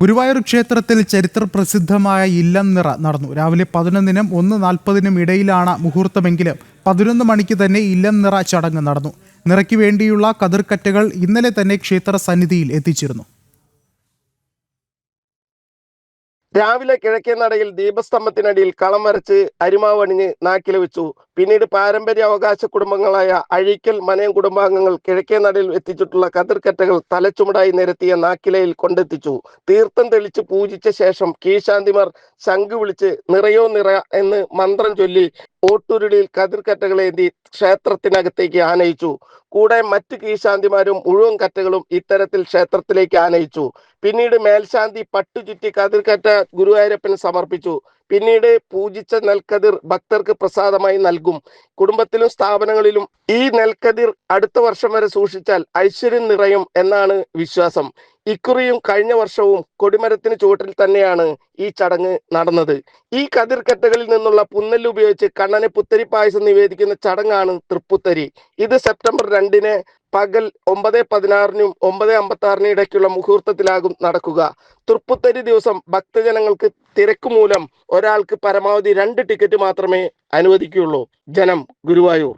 ഗുരുവായൂർ ക്ഷേത്രത്തിൽ ചരിത്ര പ്രസിദ്ധമായ ഇല്ലം നിറ നടന്നു. രാവിലെ പതിനൊന്നിനും ഒന്ന് നാൽപ്പതിനും ഇടയിലാണ് മുഹൂർത്തമെങ്കിലും പതിനൊന്ന് മണിക്ക് തന്നെ ഇല്ലം നിറ ചടങ്ങ് നടന്നു. നിറയ്ക്ക് വേണ്ടിയുള്ള കതിർക്കറ്റകൾ ഇന്നലെ തന്നെ ക്ഷേത്ര സന്നിധിയിൽ എത്തിച്ചിരുന്നു. രാവിലെ കിഴക്കേ നടയിൽ ദീപസ്തംഭത്തിനടിയിൽ കളം വരച്ച് അരിമാവ് അണിഞ്ഞ് നാക്കിൽ വെച്ചു. പിന്നീട് പാരമ്പര്യ അവകാശ കുടുംബങ്ങളായ അഴിക്കൽ മനയം കുടുംബാംഗങ്ങൾ കിഴക്കേ നടയിൽ എത്തിച്ചിട്ടുള്ള കതിർക്കറ്റകൾ തലച്ചുമടായി നിരത്തിയ നാക്കിലയിൽ കൊണ്ടെത്തിച്ചു. തീർത്ഥം തെളിച്ച് പൂജിച്ച ശേഷം കീശാന്തിമാർ ശംഖ് വിളിച്ച് നിറയോ നിറ എന്ന് മന്ത്രം ചൊല്ലി ഓട്ടുരുളിയിൽ കതിർക്കറ്റകളേന്തി ക്ഷേത്രത്തിനകത്തേക്ക് ആനയിച്ചു. കൂടെ മറ്റ് കീശാന്തിമാരും മുഴുവൻ കറ്റകളും ഇത്തരത്തിൽ ക്ഷേത്രത്തിലേക്ക് ആനയിച്ചു. പിന്നീട് മേൽശാന്തി പട്ടു ചുറ്റി കതിർക്കറ്റ ഗുരുവായൂരപ്പന് സമർപ്പിച്ചു. പിന്നീട് പൂജിച്ച നെൽക്കതിർ ഭക്തർക്ക് പ്രസാദമായി നൽകും. കുടുംബത്തിലും സ്ഥാപനങ്ങളിലും ഈ നെൽക്കതിർ അടുത്ത വർഷം വരെ സൂക്ഷിച്ചാൽ ഐശ്വര്യം നിറയും എന്നാണ് വിശ്വാസം. ഇക്കുറിയും കഴിഞ്ഞ വർഷവും കൊടിമരത്തിന് ചുവട്ടിൽ തന്നെയാണ് ഈ ചടങ്ങ് നടന്നത്. ഈ കതിർക്കെട്ടകളിൽ നിന്നുള്ള പുന്നൽ ഉപയോഗിച്ച് കണ്ണനെ പുത്തരി പായസം നിവേദിക്കുന്ന ചടങ്ങാണ് തൃപ്പുത്തരി. ഇത് സെപ്റ്റംബർ രണ്ടിന് പകൽ ഒമ്പത് പതിനാറിനും ഒമ്പത് അമ്പത്തി ആറിനും ഇടയ്ക്കുള്ള മുഹൂർത്തത്തിലാകും നടക്കുക. തൃപ്പുത്തരി ദിവസം ഭക്തജനങ്ങൾക്ക് തിരക്ക് മൂലം ഒരാൾക്ക് പരമാവധി രണ്ട് ടിക്കറ്റ് മാത്രമേ അനുവദിക്കുകയുള്ളൂ. ജനം ഗുരുവായൂർ.